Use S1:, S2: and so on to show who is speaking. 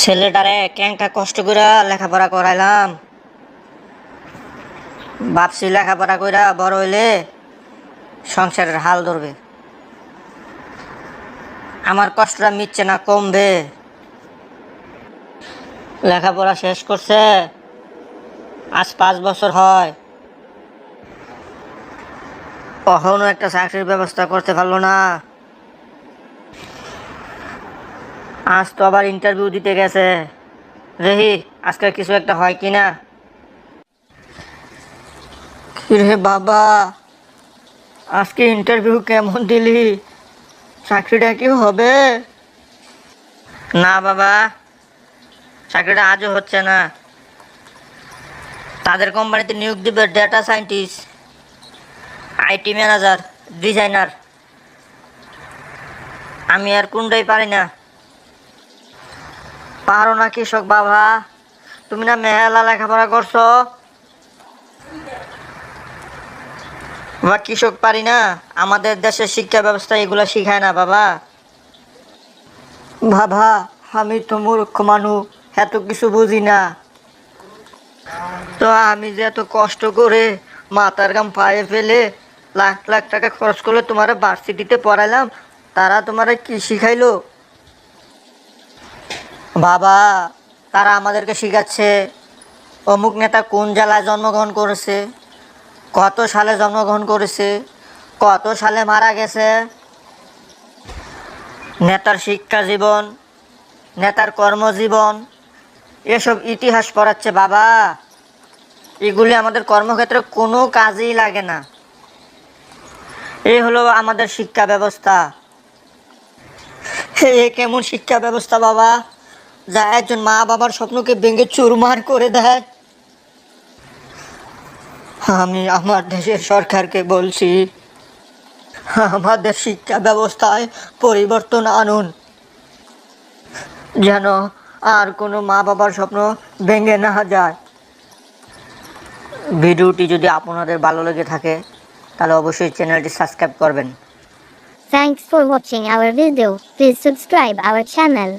S1: ছেলেটারে ক্যাঙ্কা কষ্ট করে লেখাপড়া করাইলাম। ভাবছি লেখাপড়া কইরা বড় হইলে সংসারের হাল ধরবে। আমার কষ্টটা মিটছে না, কমবে। লেখাপড়া শেষ করছে, আজ পাঁচ বছর হয়। কখনো একটা চাকরির ব্যবস্থা করতে পারল না। আজ তো আবার ইন্টারভিউ দিতে গেছে। রেহি, আজকে কিছু একটা হয় কি না? রে বাবা, আজকে ইন্টারভিউ কেমন দিলি? চাকরিটা কি হবে? না বাবা, চাকরিটা আজও হচ্ছে না। তাদের কোম্পানিতে নিয়োগ দিবে data scientist IT manager designer আমি আর কোনটাই পারি না। পারো না কৃষক বাবা। তুমি না মেলা লেখাপড়া করছ। বা কৃষক পারি না, আমাদের দেশের শিক্ষা ব্যবস্থা এগুলো শিখায় না বাবা। বাবা, আমি তো মূর্খ মানুষ এত কিছু বুঝি না। তো আমি যে এত কষ্ট করে মাথার গাম পায়ে ফেলে লাখ লাখ টাকা খরচ করলে তোমার ভার্সিটিতে পড়াইলাম, তারা তোমার কি শিখাইলো? বাবা, তারা আমাদেরকে শিখাচ্ছে, অমুক নেতা কোন জেলায় জন্মগ্রহণ করেছে, কত সালে জন্মগ্রহণ করেছে, কত সালে মারা গেছে। নেতার শিক্ষা জীবন, নেতার কর্মজীবন, এসব ইতিহাস পড়াচ্ছে বাবা। এগুলি আমাদের কর্মক্ষেত্রে কোনো কাজেই লাগে না। এই হলো আমাদের শিক্ষা ব্যবস্থা। এ কেমন শিক্ষা ব্যবস্থা বাবা? যা একজন মা বাবার স্বপ্নকে ভেঙে চুরমার করে দেয় আমি আমার দেশের সরকারকে বলছি, আমাদের শিক্ষা ব্যবস্থায় পরিবর্তন আনুন যেন আর কোনো মা বাবার স্বপ্ন ভেঙে না যায় ভিডিওটি যদি আপনাদের ভালো লেগে থাকে, তাহলে অবশ্যই চ্যানেলটি সাবস্ক্রাইব করবেন
S2: Thanks for watching our video. Please subscribe our channel.